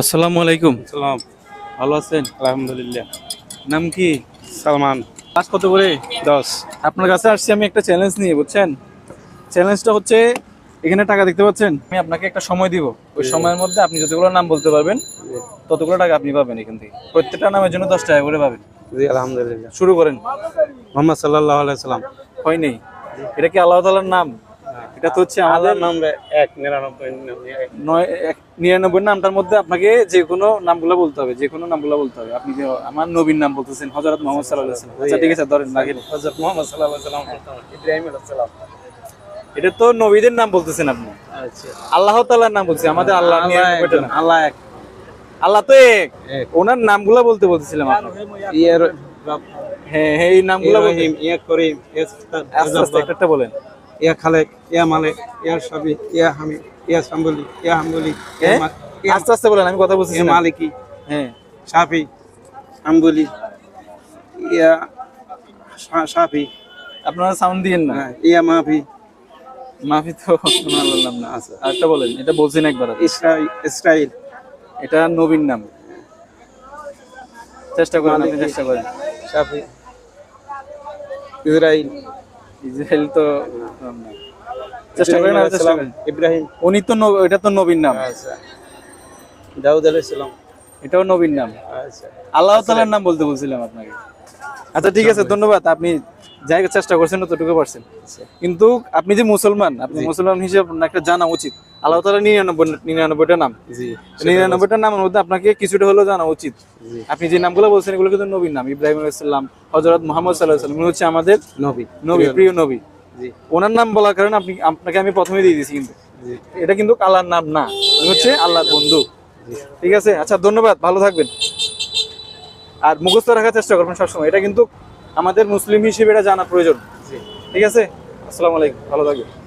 আসসালামু আলাইকুম। সালাম ভালো আছেন? আলহামদুলিল্লাহ। নাম কি? সালমান। পাস কত করে? দশ। আপনার কাছে আসছি আমি একটা চ্যালেঞ্জ নিয়ে বুঝছেন? চ্যালেঞ্জটা হচ্ছে এখানে টাকা দেখতে পাচ্ছেন? আমি আপনাকে একটা সময় দিব। ওই সময়ের মধ্যে আপনি যতগুলো নাম বলতে পারবেন ততগুলো টাকা আপনি পাবেন এখান থেকে। প্রত্যেকটা নামের জন্য দশ টাকা করে পাবেন। জি আলহামদুলিল্লাহ। শুরু করেন। মোহাম্মদ সাল্লাহ আলাইসালাম হয় নেই? এটা কি আল্লাহ তালার নাম? এটা তো হচ্ছে আমাদের এক নিরানব্বই নয় এক নিরানব্বই নামটার মধ্যে আপনাকে যে কোনো নামগুলো বলতে হবে যে কোনো নামগুলো বলতে হবে। আপনি যে আমার নবীর নাম বলতেছেন হজরত মোহাম্মদ সাল্লাহ আচ্ছা ঠিক আছে ধরেন লাগেন হযরত মোহাম্মদ সাল্লাহ সাল্লাম ইব্রাহিম আলাইসালাম এটা তো নবীদের নাম বলতেছেন আপনি। আচ্ছা। আল্লাহ তাআলার নাম বলছি আমাদের আল্লাহ আল্লাহ এক। আল্লাহ তো এক। ওনার নামগুলো বলতে বলতেছিলাম হ্যাঁ হ্যাঁ এই নামগুলো ইয়া করিম একটা বলেন। ইয়া খালেক ইয়া মালিক ইয়া সাবি ইয়া হামিদ ইয়া সাম্বলি ইয়া হামবলি হ্যাঁ? আস্তে আস্তে বলেন আমি কথা বলছি মালিকি হ্যাঁ। শাফি হামবলি ইয়া শাফি আপনারা সাউন্ড দিয়েন না। হ্যাঁ, ইয়া মাফি। মাফি তো বললাম না। আচ্ছা। আরেকটা বলেন এটা বলছেন একবার। ইসরাইল ইসরাইল। এটা নবীর নাম। চেষ্টা করেন আপনি চেষ্টা করেন। শাফি ইসরাইল। ইসরায়েল তো চেষ্টা করেন আর চেষ্টা করেন। ইব্রাহিম। উনি তো এটা তো নবীর নাম। আচ্ছা। দাউদ আলাইহিস সালাম। এটাও নবীর নাম। আচ্ছা। আল্লাহ তাআলার নাম বলতে বলছিলাম আপনাকে। আচ্ছা ঠিক আছে ধন্যবাদ। আপনি যাই চেষ্টা করছেন ততটুকু পারছেন। কিন্তু আপনি যে মুসলমান আপনি মুসলমান হিসেবে আপনার একটা জানা উচিত। আল্লাহ তালা নিরানব্বই নিরানব্বইটা নাম। জি নিরানব্বইটা নামের মধ্যে আপনাকে কিছুটা হলেও জানা উচিত। আপনি যে নামগুলো বলছেন এগুলো কিন্তু নবীর নাম। ইব্রাহিম আলাইসাল্লাম হজরত মোহাম্মদ সাল্লাহ সাল্লাম হচ্ছে আমাদের নবী নবী প্রিয় নবী। ওনার নাম বলার কারণে আপনি আপনাকে আমি প্রথমে দিয়ে দিয়েছি কিন্তু। এটা কিন্তু আল্লাহর নাম না। হচ্ছে আল্লাহর বন্ধু। ঠিক আছে? আচ্ছা ধন্যবাদ। ভালো থাকবেন। আর মুখস্থ রাখার চেষ্টা করবেন সবসময়। এটা কিন্তু আমাদের মুসলিম হিসেবে এটা জানা প্রয়োজন। ঠিক আছে? আসসালামু আলাইকুম। ভালো থাকবেন।